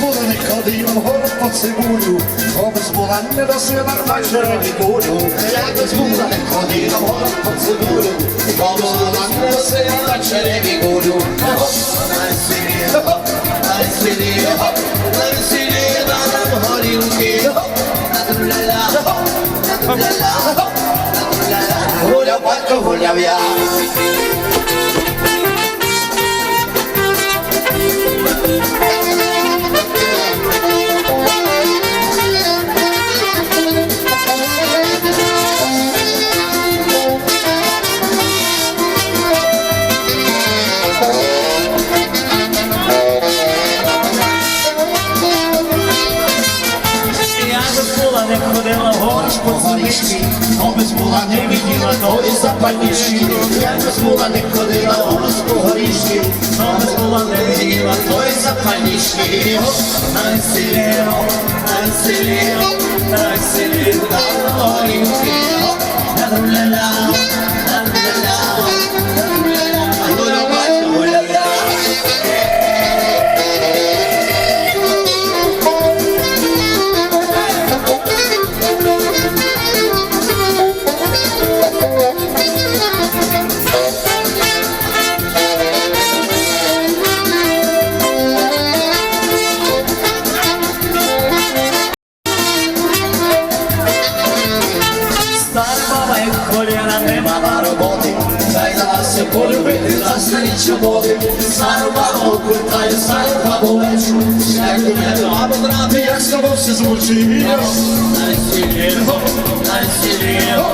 ходила вгору по цибулю, Хопець була не до сина на червоні кулю. Якось була не ходила вгору по цибулю, бо була не сила на череві гулю. На селі, на селі, на на нам горілки. На-ду-ля-ля, на-ду-ля-ля, на-ду-ля-ля. Гуляв батько, гуляв. Я не ходила горш по цибишки, без була не виділа тої запальнички, якось була не ходила голос по горішки, без була не виділа тої запальнички. на селі, на полюбити нас річчя води, Сарва окрутає, сарва болечу, як і не треба брати, як з тобою все звучить. Найсильніше, найсильніше,